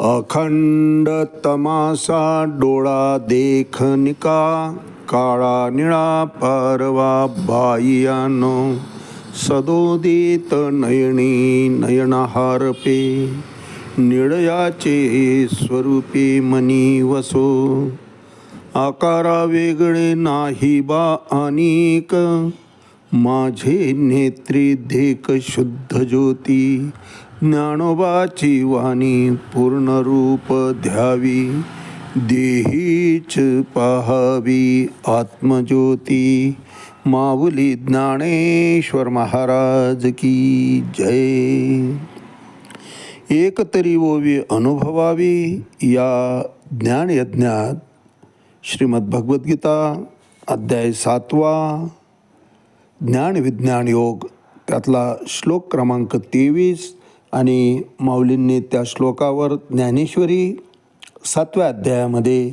अखंड तमासा डोळा देखनिका काळा निळा पारवा बाईयानो सदोदित नयनी नयनहारपे निळयाचे स्वरूपे मनी वसो आकारा वेगळे नाही बा अनेक माझे नेत्री देख शुद्ध ज्योती ज्ञानोबाची वाणी पूर्णरूप ध्यावी देहीच पाहावी आत्मज्योती. माऊली ज्ञानेश्वर महाराज की जय. एक तरी ओवी अनुभवावी या ज्ञानयज्ञात. श्रीमद्भगवद्गीता अध्याय सातवा. ज्ञान विज्ञान योग त्यातला श्लोक क्रमांक तेवीस. आणि माऊलींनी त्या श्लोकावर ज्ञानेश्वरी सातव्या अध्यायामध्ये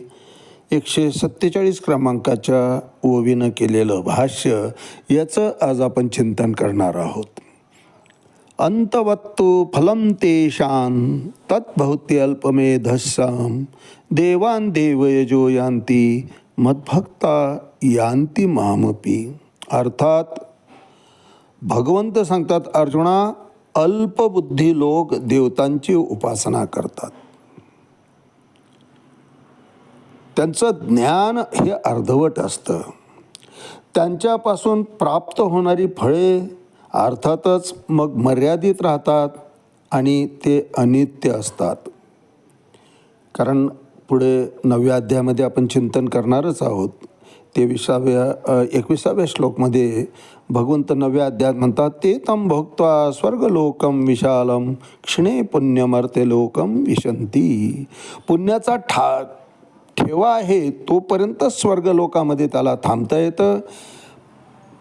एकशे सत्तेचाळीस क्रमांकाच्या ओवीनं केलेलं भाष्य याचं आज आपण चिंतन करणार आहोत. अंतवत्तु फलं तेषां अल्पमे अल्पमेधस्सां देवान देवयजो यांती मद्भक्ता यांती मामपी. अर्थात भगवंत सांगतात अर्जुना अल्पबुद्धी लोक देवतांची उपासना करतात. त्यांचं ज्ञान हे अर्धवट असतं. त्यांच्यापासून प्राप्त होणारी फळे अर्थातच मग मर्यादित राहतात आणि ते अनित्य असतात. कारण पुढे नवव्या अध्यायामध्ये आपण चिंतन करणारच आहोत. ते विसाव्या एकविसाव्या श्लोकमध्ये भगवंत नव्या अध्यात म्हणतात ते तम भोक्त्वा स्वर्गलोकम विशालम क्षणे पुण्यमर्ते लोकम विशंती पुण्याचा ठा ठेवा आहे तोपर्यंत स्वर्गलोकामध्ये त्याला थांबता येतं.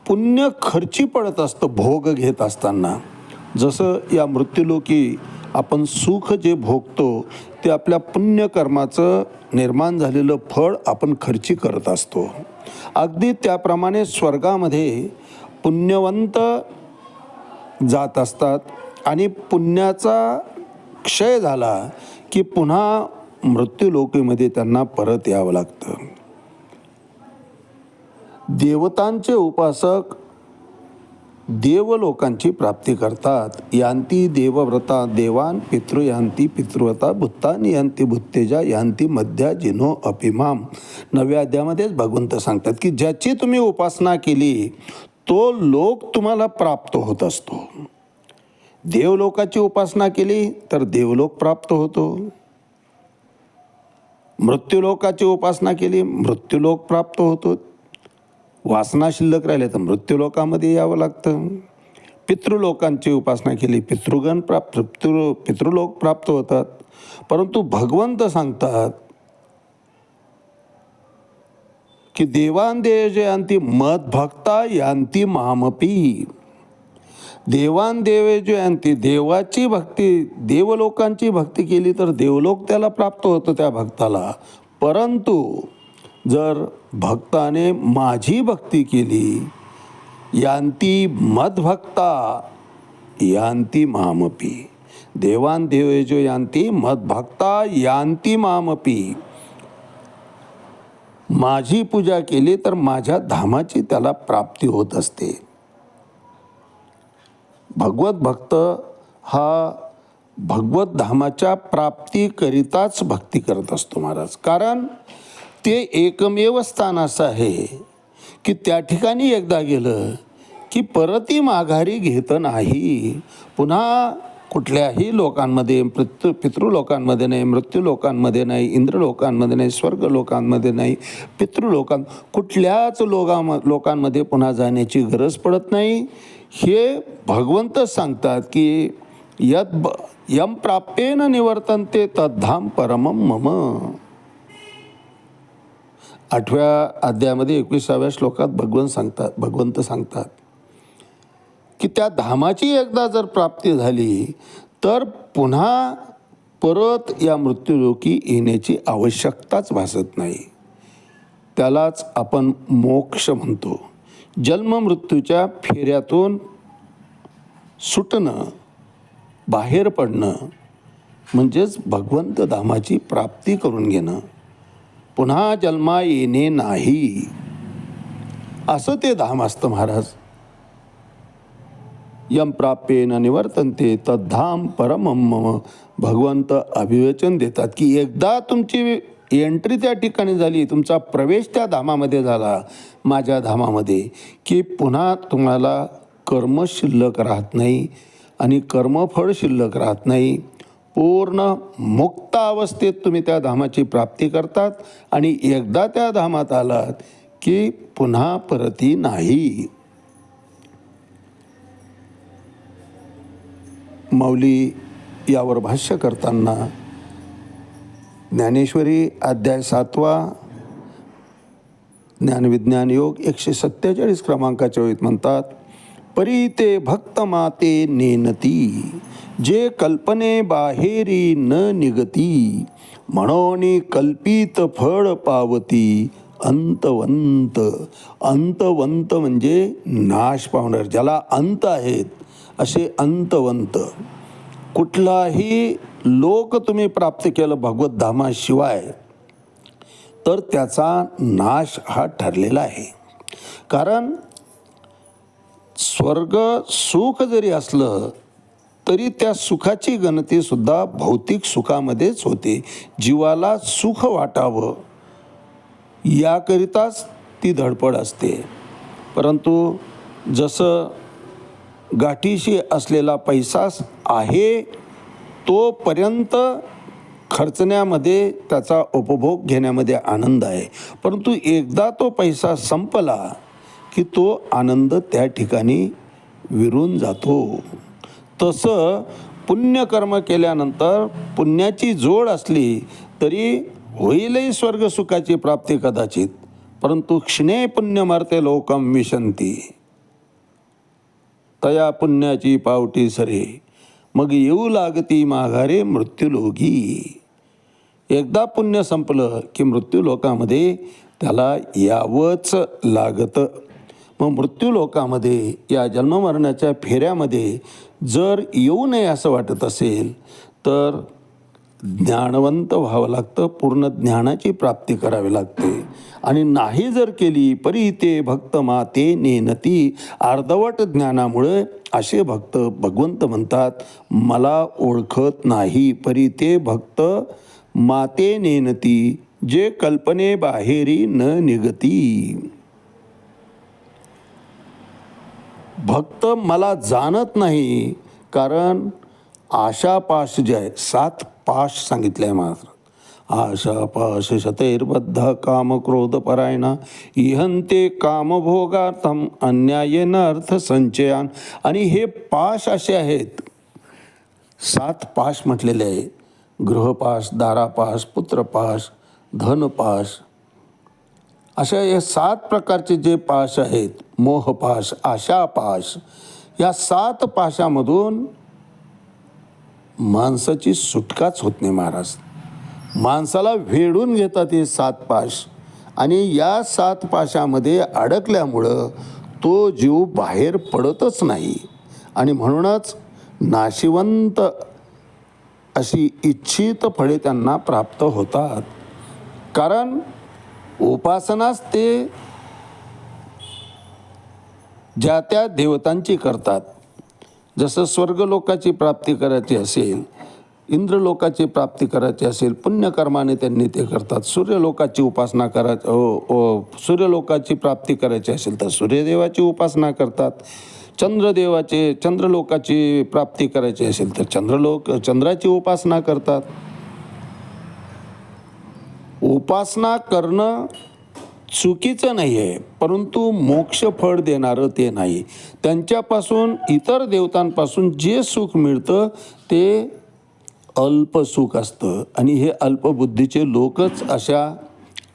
पुण्य खर्ची पडत असतं भोग घेत असताना. जसं या मृत्यूलोकी आपण सुख जे भोगतो ते आपल्या पुण्यकर्माचं निर्माण झालेलं फळ आपण खर्ची करत असतो. अगदी त्याप्रमाणे स्वर्गामध्ये पुण्यवंत जात असतात आणि पुण्याचा क्षय झाला की पुन्हा मृत्यूलोकीमध्ये त्यांना परत यावं लागतं. देवतांचे उपासक देवलोकांची प्राप्ती करतात. यांती देवव्रता देवान पितृ यांती पितृव्रता भूतानी यांती भूत्तेजा यांती मध्या जिनो अपिमाम नव्या अध्यामध्येच भगवंत सांगतात की ज्याची तुम्ही उपासना केली तो लोक तुम्हाला प्राप्त होत असतो. देवलोकाची उपासना केली तर देवलोक प्राप्त होतो. मृत्यूलोकाची उपासना केली मृत्यूलोक प्राप्त होतो. वासना शिल्लक राहिले तर मृत्यूलोकामध्ये यावं लागतं. पितृलोकांची उपासना केली पितृगण प्राप्त पितृ पितृलोक प्राप्त होतात. परंतु भगवंत सांगतात की देवान देव यांती मत भक्ता यांती मामपी. देवान देवे यांती देवाची भक्ती देवलोकांची भक्ती केली तर देवलोक त्याला प्राप्त होतं त्या भक्ताला. परंतु जर भक्ताने माझी भक्ती केली यांती मदभक्ता यांती मामपी. देवान देवे जो यांती मदभक्ता यांती मामपी. माझी पूजा केली तर माझ्या धामाची त्याला प्राप्ती होत असते. भगवत भक्त हा भगवत धामाच्या प्राप्तीकरिताच भक्ती करत असतो महाराज. कारण ते एकमेव स्थान असं आहे की त्या ठिकाणी एकदा गेलं की परती माघारी घेतं नाही. पुन्हा कुठल्याही लोकांमध्ये पितृ पितृलोकांमध्ये नाही मृत्यूलोकांमध्ये नाही इंद्रलोकांमध्ये नाही स्वर्ग लोकांमध्ये नाही पितृलोकां कुठल्याच लोका लोकांमध्ये पुन्हा जाण्याची गरज पडत नाही. हे भगवंत सांगतात की यद ब यम प्राप्येन निवर्तनते तद्धाम परमम मम. आठव्या अध्यायामध्ये एकविसाव्या श्लोकात भगवंत सांगतात भगवंत सांगतात की त्या धामाची एकदा जर प्राप्ती झाली तर पुन्हा परत या मृत्यूलोकी येण्याची आवश्यकताच भासत नाही. त्यालाच आपण मोक्ष म्हणतो. जन्ममृत्यूच्या फेऱ्यातून सुटणं बाहेर पडणं म्हणजेच भगवंत धामाची प्राप्ती करून घेणं. पुन्हा जन्मा येणे नाही. असं ते धाम असतं महाराज. यम प्राप्येन निवर्तनते तद्धाम परमम मम. भगवंत अभिवचन देतात की एकदा तुमची एंट्री त्या ठिकाणी झाली तुमचा प्रवेश त्या धामामध्ये झाला माझ्या धामामध्ये की पुन्हा तुम्हाला कर्म शिल्लक राहत नाही आणि कर्मफळ शिल्लक राहत नाही. पूर्ण मुक्त अवस्थेत तुम्ही त्या धामाची प्राप्ती करतात आणि एकदा त्या धामात आलात की पुन्हा परती नाही. मौली यावर भाष्य करताना ज्ञानेश्वरी अध्याय सातवा ज्ञानविज्ञान योग एकशे सत्तेचाळीस क्रमांकाच्या वेळीत म्हणतात परी ते भक्त माते नेनती जे कल्पने बाहेरी न निगती. म्हणून कल्पित फळ पावती अंतवंत. अंतवंत म्हणजे नाश पावणार ज्याला अंत आहेत असे अंतवंत. कुठलाही लोक तुम्ही प्राप्त केलं भगवत धामाशिवाय तर त्याचा नाश हा ठरलेला आहे. कारण स्वर्ग सुख जरी असलं तरी त्या सुखाची गणतीसुद्धा भौतिक सुखामध्येच होते. जीवाला सुख वाटावं याकरिताच ती धडपड असते. परंतु जसं गाठीशी असलेला पैसा आहे तोपर्यंत खर्चण्यामध्ये त्याचा उपभोग घेण्यामध्ये आनंद आहे. परंतु एकदा तो पैसा संपला की तो आनंद त्या ठिकाणी विरून जातो. तसं पुण्यकर्म केल्यानंतर पुण्याची जोड असली तरी होईलही स्वर्गसुखाची प्राप्ती कदाचित परंतु क्षणे पुण्यमार्ते लोकम विशंती. तया पुण्याची पावटी सरे मग येऊ लागती माघारे मृत्यूलोगी. एकदा पुण्य संपलं की मृत्यूलोकामध्ये त्याला यावंच लागतं. मग मृत्यूलोकामध्ये या जन्ममरणाच्या फेऱ्यामध्ये जर येऊ नये असं वाटत असेल तर ज्ञानवंत व्हावं लागतं पूर्ण ज्ञानाची प्राप्ती करावी लागते. आणि नाही जर केली परी ते भक्त माते नेनती अर्धवट ज्ञानामुळे असे भक्त भगवंत म्हणतात मला ओळखत नाही परी ते भक्त माते नेनती जे कल्पने बाहेरी न निगती. भक्त मला जाणत नाही कारण आशा पाश जे आहे सात पाश सांगितले आहे महाराज. आशा पाश शतैर्बद्ध काम क्रोध परायण इहंते कामभोगार्थम अन्यायेन अर्थ संचयान. आणि हे पाश असे आहेत. सात पाश म्हटलेले आहे. गृहपाश दारापाश पुत्रपाश धनपाश अशा या सात प्रकारचे जे पाश आहेत मोहपाश आशापाश या सात पाशामधून माणसाची सुटकाच होत नाही महाराज. माणसाला वेढून घेतात हे सात पाश आणि या सात पाशामध्ये अडकल्यामुळं तो जीव बाहेर पडतच नाही. आणि म्हणूनच नाशिवंत अशी इच्छित फळे त्यांना प्राप्त होतात. कारण उपासनाच ते ज्या त्या देवतांची करतात. जसं स्वर्गलोकाची प्राप्ती करायची असेल इंद्रलोकाची प्राप्ती करायची असेल पुण्यकर्माने त्यांनी ते करतात. सूर्यलोकाची उपासना करायची सूर्यलोकाची प्राप्ती करायची असेल तर सूर्यदेवाची उपासना करतात. चंद्रदेवाचे चंद्रलोकाची प्राप्ती करायची असेल तर चंद्रलोक चंद्राची उपासना करतात. उपासना करणं चुकीचं नाही आहे परंतु मोक्ष फळ देणारं ते नाही. त्यांच्यापासून इतर देवतांपासून जे सुख मिळतं ते अल्प सुख असतं. आणि हे अल्पबुद्धीचे लोकच अशा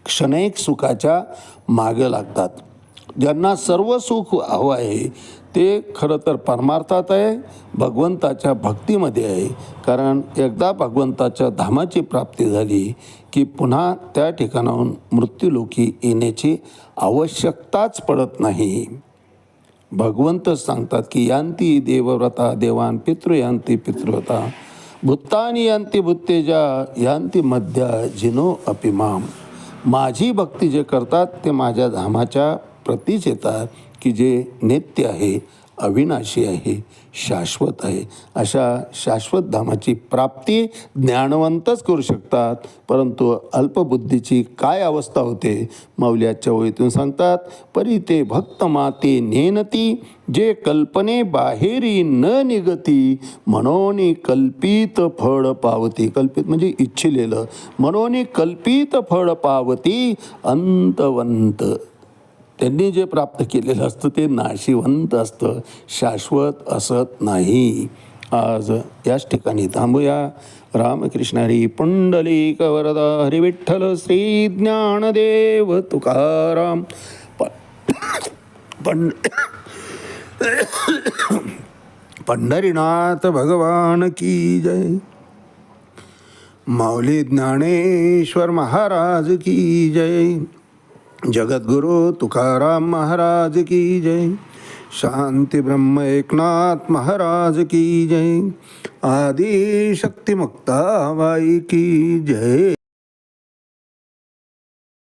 क्षणिक सुखाच्या मागे लागतात. ज्यांना सर्व सुख हवं आहे ते खरं तर परमार्थात आहे भगवंताच्या भक्तीमध्ये आहे. कारण एकदा भगवंताच्या धामाची प्राप्ती झाली की पुन्हा त्या ठिकाणाहून मृत्यूलोकी येण्याची आवश्यकताच पडत नाही. भगवंत सांगतात की यांती देवव्रता देवान पितृयांती पितृव्रता भूतानी यांती भूत्तेजा यांती मध्या जिनो अपिमाम माझी भक्ती जे करतात ते माझ्या धामाच्या प्रतीच येतात. की जे नित्य आहे अविनाशी आहे शाश्वत आहे अशा शाश्वत धामाची प्राप्ती ज्ञानवंतच करू शकतात. परंतु अल्पबुद्धीची काय अवस्था होते? माऊल्याच्या ओळीतून सांगतात परी ते भक्त माते नेनती जे कल्पने बाहेरी न निगती मनोनी कल्पित फळ पावती. कल्पित म्हणजे इच्छिलेलं. मनोनी कल्पित फळ पावती अंतवंत त्यांनी जे प्राप्त केलेलं असतं ते नाशिवंत असतं. शाश्वत असत नाही. आज याच ठिकाणी थांबूया. रामकृष्णारी पुंडलिक वरदा श्री ज्ञानदेव तुकाराम. प पण पंढरीनाथ भगवान की जय. माऊली ज्ञानेश्वर महाराज की जय. जगद्गुरु तुकाराम महाराज की जय। शांती ब्रह्म एकनाथ महाराज की जय। आदि शक्ती मुक्ताबाई की जय।